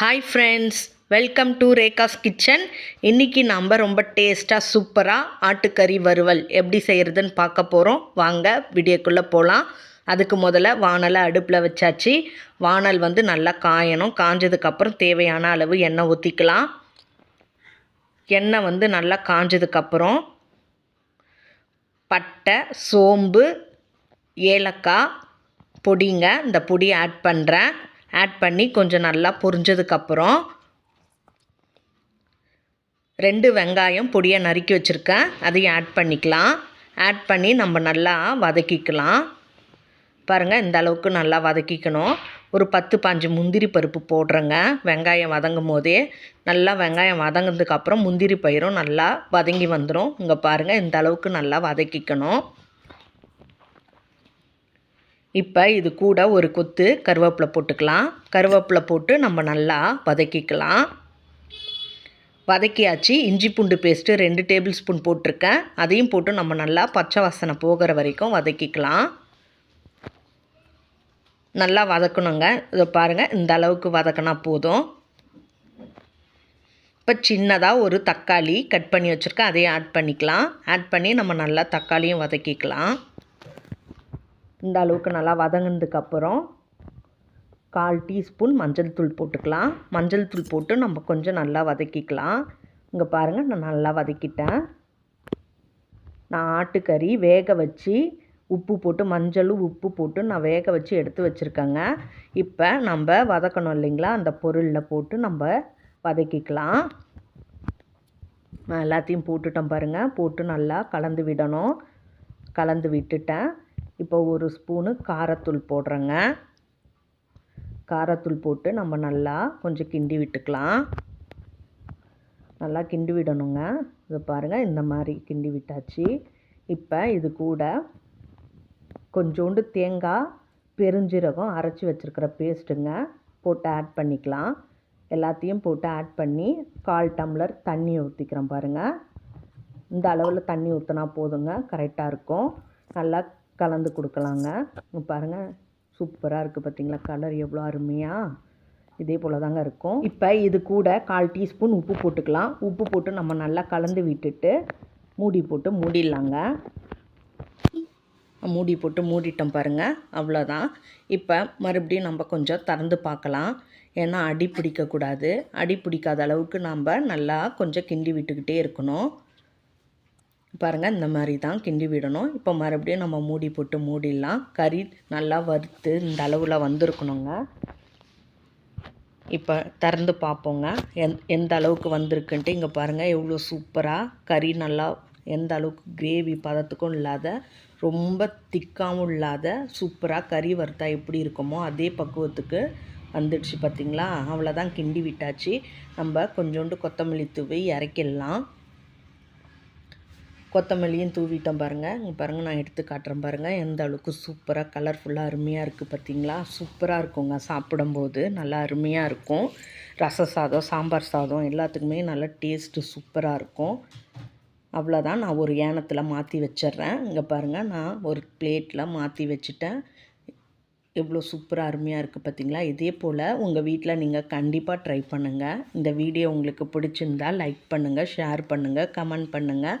Hi friends welcome to Rekha's kitchen இன்றைக்கி நம்ம ரொம்ப டேஸ்ட்டாக சூப்பராக ஆட்டுக்கறி வறுவல் எப்படி செய்கிறதுன்னு பார்க்க போகிறோம் வாங்க வீடியோக்குள்ளே போகலாம் அதுக்கு முதல்ல வானலை அடுப்பில் வச்சாச்சு. வானல் வந்து நல்லா காயணும். காஞ்சதுக்கப்புறம் தேவையான அளவு எண்ணெய் ஊற்றிக்கலாம் எண்ணெய் வந்து நல்லா காஞ்சதுக்கப்புறம் பட்டை சோம்பு ஏலக்காய் பொடிங்க. இந்த பொடி ஆட் பண்ணுறேன் ஆட் பண்ணி கொஞ்சம் நல்லா பொரிஞ்சதுக்கப்புறம் ரெண்டு வெங்காயம் பொடியை நறுக்கி வச்சுருக்கேன். அதையும் ஆட் பண்ணிக்கலாம். ஆட் பண்ணி நம்ம நல்லா வதக்கிக்கலாம். பாருங்கள் இந்த அளவுக்கு நல்லா வதக்கிக்கணும். ஒரு பத்து பாஞ்சு முந்திரி பருப்பு போடுறேங்க. வெங்காயம் வதங்கும் போதே நல்லா வெங்காயம் வதங்கினதுக்கப்புறம் முந்திரி பயிரும் நல்லா வதங்கி வந்துடும் இங்கே பாருங்கள் இந்த அளவுக்கு நல்லா வதக்கிக்கணும். இப்போ இது கூட ஒரு கொத்து கருவேப்பிலை போட்டுக்கலாம். கருவேப்பிலை போட்டு நம்ம நல்லா வதக்கிக்கலாம். வதக்கியாச்சு. இஞ்சி பூண்டு பேஸ்ட்டு ரெண்டு டேபிள் ஸ்பூன் போட்டிருக்கேன். அதையும் போட்டு நம்ம நல்லா பச்சை வாசனை போகிற வரைக்கும் வதக்கிக்கலாம். நல்லா வதக்கணுங்க. இதை பாருங்கள் இந்த அளவுக்கு வதக்கினா போதும். இப்போ சின்னதாக ஒரு தக்காளி கட் பண்ணி வச்சுருக்கேன். அதையும் ஆட் பண்ணிக்கலாம். ஆட் பண்ணி நம்ம நல்லா தக்காளியும் வதக்கிக்கலாம். இந்த அளவுக்கு நல்லா வதங்கினதுக்கப்புறம் கால் டீஸ்பூன் மஞ்சள் தூள் போட்டுக்கலாம். மஞ்சள் தூள் போட்டு நம்ம கொஞ்சம் நல்லா வதக்கிக்கலாம். இங்கே பாருங்கள் நான் நல்லா வதக்கிட்டேன். நான் ஆட்டுக்கறி வேக வச்சு உப்பு போட்டு மஞ்சளும் உப்பு போட்டு நான் வேக வச்சு எடுத்து வச்சுருக்கேங்க. இப்போ நம்ம வதக்கணும் இல்லைங்களா? அந்த பொருளில் போட்டு நம்ம வதக்கிக்கலாம். நான் எல்லாத்தையும் போட்டுட்டேன் பாருங்கள் போட்டு நல்லா கலந்து விடணும். கலந்து விட்டுட்டேன். இப்போ ஒரு ஸ்பூனு காரத்தூள் போடுறேங்க. காரத்தூள் போட்டு நம்ம நல்லா கொஞ்சம் கிண்டி விட்டுக்கலாம். நல்லா கிண்டி விடணுங்க. இதை பாருங்கள் இந்த மாதிரி கிண்டி விட்டாச்சு. இப்போ இது கூட கொஞ்சோண்டு தேங்காய் பெருஞ்சீரகம் அரைச்சி வச்சுருக்கிற பேஸ்ட்டுங்க போட்டு ஆட் பண்ணிக்கலாம். எல்லாத்தையும் போட்டு ஆட் பண்ணி கால் டம்ளர் தண்ணி ஊற்றிக்கிறேன் பாருங்கள் இந்த அளவில் தண்ணி ஊற்றினா போதுங்க கரெக்டாக இருக்கும். நல்லா கலந்து கொடுக்கலாங்க. பாருங்கள் சூப்பராக இருக்குது பார்த்தீங்களா கலர் எவ்வளோ அருமையாக இதே போல் தாங்க இருக்கும். இப்போ இது கூட கால் டீஸ்பூன் உப்பு போட்டுக்கலாம். உப்பு போட்டு நம்ம நல்லா கலந்து விட்டுட்டு மூடி போட்டு மூடிடலாங்க. மூடி போட்டு மூடிட்டோம் பாருங்கள் அவ்வளோதான் இப்போ மறுபடியும் நம்ம கொஞ்சம் திறந்து பார்க்கலாம். ஏன்னா அடி பிடிக்கக்கூடாது. அடி பிடிக்காத அளவுக்கு நம்ம நல்லா கொஞ்சம் கிண்டி விட்டுக்கிட்டே இருக்கணும். பாருங்கள் இந்த மாதிரி தான் கிண்டி விடணும். இப்போ மறுபடியும் நம்ம மூடி போட்டு மூடிடலாம். கறி நல்லா வறுத்து இந்த அளவில் வந்திருக்கணுங்க. இப்போ திறந்து பார்ப்போங்க. எந் எந்த அளவுக்கு வந்திருக்குன்ட்டு இங்கே பாருங்கள் எவ்வளோ சூப்பராக கறி நல்லா எந்த அளவுக்கு கிரேவி பதத்துக்கும் இல்லாத ரொம்ப திக்காகவும் இல்லாத சூப்பராக கறி வறுத்தா எப்படி இருக்குமோ அதே பக்குவத்துக்கு வந்துடுச்சு பார்த்திங்களா அவ்வளோதான் கிண்டி விட்டாச்சு. நம்ம கொஞ்சோண்டு கொத்தமல்லி தூவி இறக்கிடலாம். கொத்தமல்லியும் தூவிட்டோம் பாருங்கள் இங்கே பாருங்கள் நான் எடுத்து காட்டுறேன் பாருங்கள் எந்த அளவுக்கு சூப்பராக கலர்ஃபுல்லாக அருமையாக இருக்குது பார்த்திங்களா சூப்பராக இருக்குங்க. சாப்பிடும்போது நல்லா அருமையாக இருக்கும். ரச சாதம் சாம்பார் சாதம் எல்லாத்துக்குமே நல்லா டேஸ்ட்டு சூப்பராக இருக்கும். அவ்வளோதான் நான் ஒரு ஏனத்தில் மாற்றி வச்சிட்றேன். இங்கே பாருங்கள் நான் ஒரு பிளேட்டில் மாற்றி வச்சுட்டேன். எவ்வளோ சூப்பராக அருமையாக இருக்குது பார்த்தீங்களா இதே போல் உங்கள் வீட்டில் நீங்கள் கண்டிப்பாக ட்ரை பண்ணுங்கள் இந்த வீடியோ உங்களுக்கு பிடிச்சிருந்தால் லைக் பண்ணுங்கள் ஷேர் பண்ணுங்கள் கமெண்ட் பண்ணுங்கள்